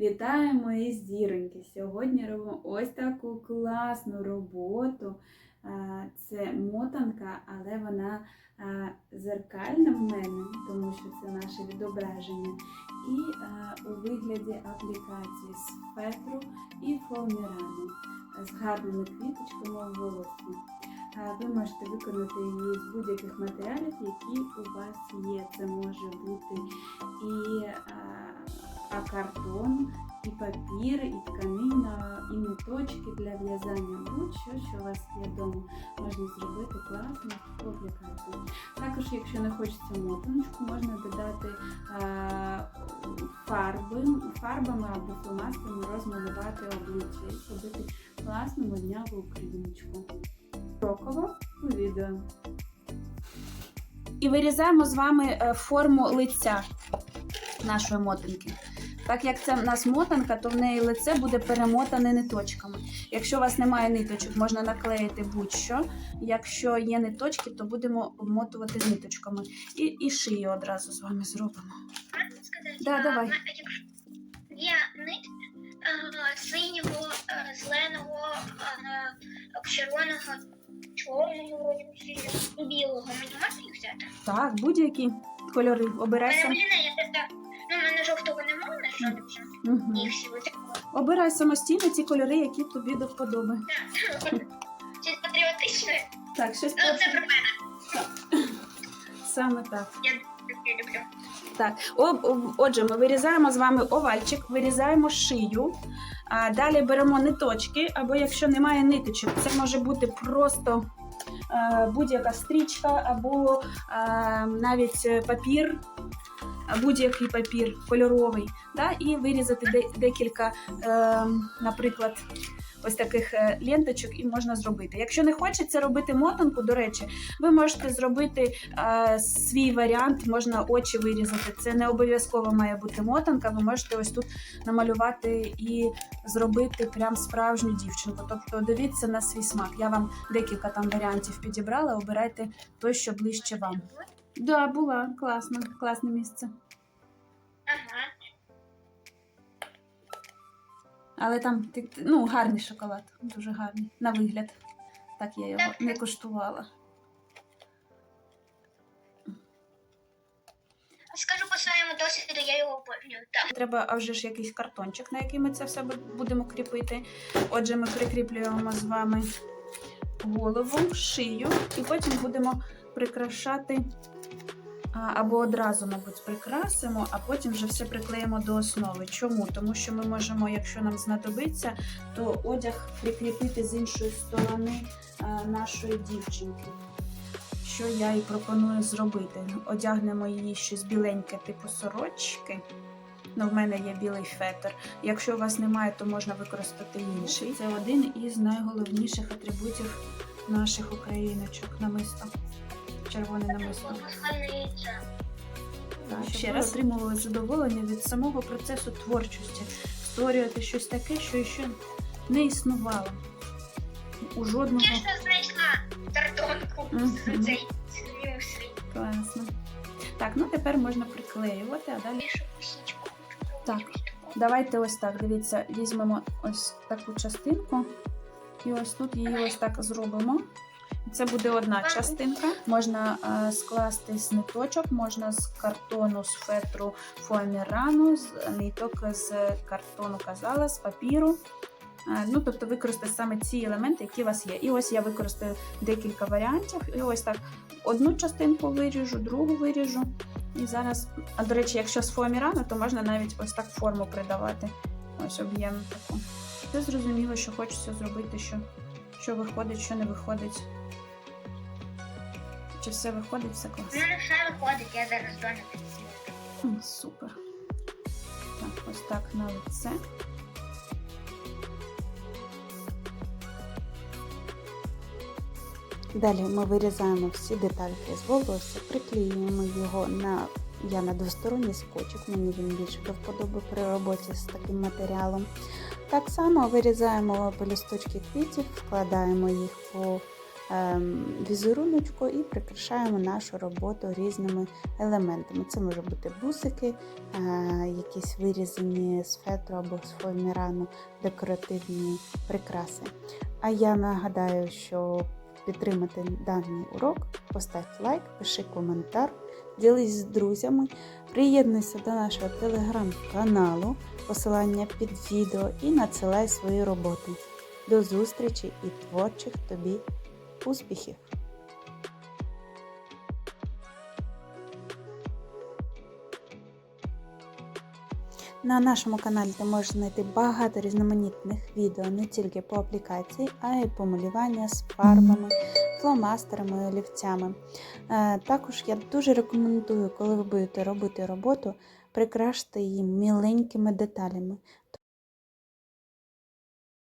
Вітаю мої зіроньки! Сьогодні робимо ось таку класну роботу. Це мотанка, але вона зеркальна в мене, тому що це наше відображення. І у вигляді аплікації з фетру і фоамірану з гарними квіточками у волосі. Ви можете виконати її з будь-яких матеріалів, які у вас є. Це може бути і а, картон, і папір, і тканина, і ниточки для в'язання. Будь-що, що у вас є вдома, можна зробити класну аплікацію. Також, якщо не хочеться мотаночку, можна додати фарби, фарбами або фломастерами розмалювати обличчя і зробити класну модняву україночку. Кроково у відео. І вирізаємо з вами е, форму лиця нашої мотанки. Так як це в нас мотанка, то в неї лице буде перемотане ниточками. Якщо у вас немає ниточок, можна наклеїти будь-що. Якщо є ниточки, то будемо обмотувати ниточками. І, і шию одразу з вами зробимо. Можна сказати? Да, давай. Є нит а, синього, зеленого, червоного, чорного, вроді білого. Мені можна їх взяти? Так, будь-які кольори У мене я ну, мене жовтого немає, витримали. Обирай самостійно ті кольори, які тобі до вподоби. Чи патріотичне? Так, щось Ну, це про мене. саме так. Я таке люблю. Так, отже, ми вирізаємо з вами овальчик, вирізаємо шию. А далі беремо ниточки, або якщо немає ниточок, це може бути просто е, будь-яка стрічка, або е, навіть е, папір, будь-який папір кольоровий. Да? І вирізати декілька, е, наприклад, ось таких е, ленточок і можна зробити. Якщо не хочеться робити мотанку, до речі, ви можете зробити е, свій варіант, можна очі вирізати. Це не обов'язково має бути мотанка. Ви можете ось тут намалювати і зробити прям справжню дівчинку. Тобто дивіться на свій смак. Я вам декілька там варіантів підібрала. Обирайте той, що ближче вам. Да, була класно, класне місце. Ага. Але там ти- ти- ну, гарний шоколад, дуже гарний. На вигляд. Так я його не куштувала. Скажу по своєму досвіду, я його обожнюю. Так. Треба а вже ж якийсь картончик, на який ми це все бу- будемо кріпити. Отже, ми прикріплюємо з вами голову, шию, і потім будемо прикрашати. Або одразу, мабуть, прикрасимо, а потім вже все приклеїмо до основи. Чому? Тому що ми можемо, якщо нам знадобиться, то одяг прикріпити з іншої сторони нашої дівчинки. Що я і пропоную зробити. Одягнемо її щось біленьке, типу сорочки. Ну, в мене є білий фетр. Якщо у вас немає, то можна використати інший. Це один із найголовніших атрибутів наших україночок намисто. Червоне намисто. Так, ще раз отримували задоволення від самого процесу творчості, створювати щось таке, що ще не існувало. У жодного Я не знайшла картонку з цей класно. Так, ну тепер можна приклеювати, а далі. Так. Давайте ось так. Дивіться, візьмемо ось таку частинку, і ось тут її ось так зробимо. Це буде одна частинка. Можна е, скласти з ниточок, можна з картону, з фетру фоамірану, з ниток з картону казала, з папіру. Е, Ну, тобто використати саме ці елементи, які у вас є. І ось я використаю декілька варіантів. І ось так одну частинку виріжу, другу виріжу. І зараз, а до речі, якщо з фоамірану, то можна навіть ось так форму придавати. Ось об'єм таку. Це зрозуміло, що хочеться зробити, що, що виходить, що не виходить. Чи все виходить, все класно. мене все виходить, я зараз дону підсвіту. Супер. Так, ось так на лице. Далі ми вирізаємо всі детальки з волосся, приклеюємо його на я на двосторонній скотчик, мені він більше до вподоби при роботі з таким матеріалом. Так само вирізаємо пелюсточки квітів, вкладаємо їх по візеруночку і прикрашаємо нашу роботу різними елементами. Це може бути бусики, е, якісь вирізані з фетру або з фоамірану декоративні прикраси. А я нагадаю, що підтримати даний урок, постав лайк, пиши коментар, ділись з друзями, приєднуйся до нашого телеграм-каналу, посилання під відео і надсилай свої роботи. До зустрічі і творчих тобі успіхів! На нашому каналі ти можеш знайти багато різноманітних відео не тільки по аплікації, а й по малювання з фарбами, фломастерами, олівцями. Е, Також я дуже рекомендую, коли ви будете робити роботу, прикрашити її міленькими деталями.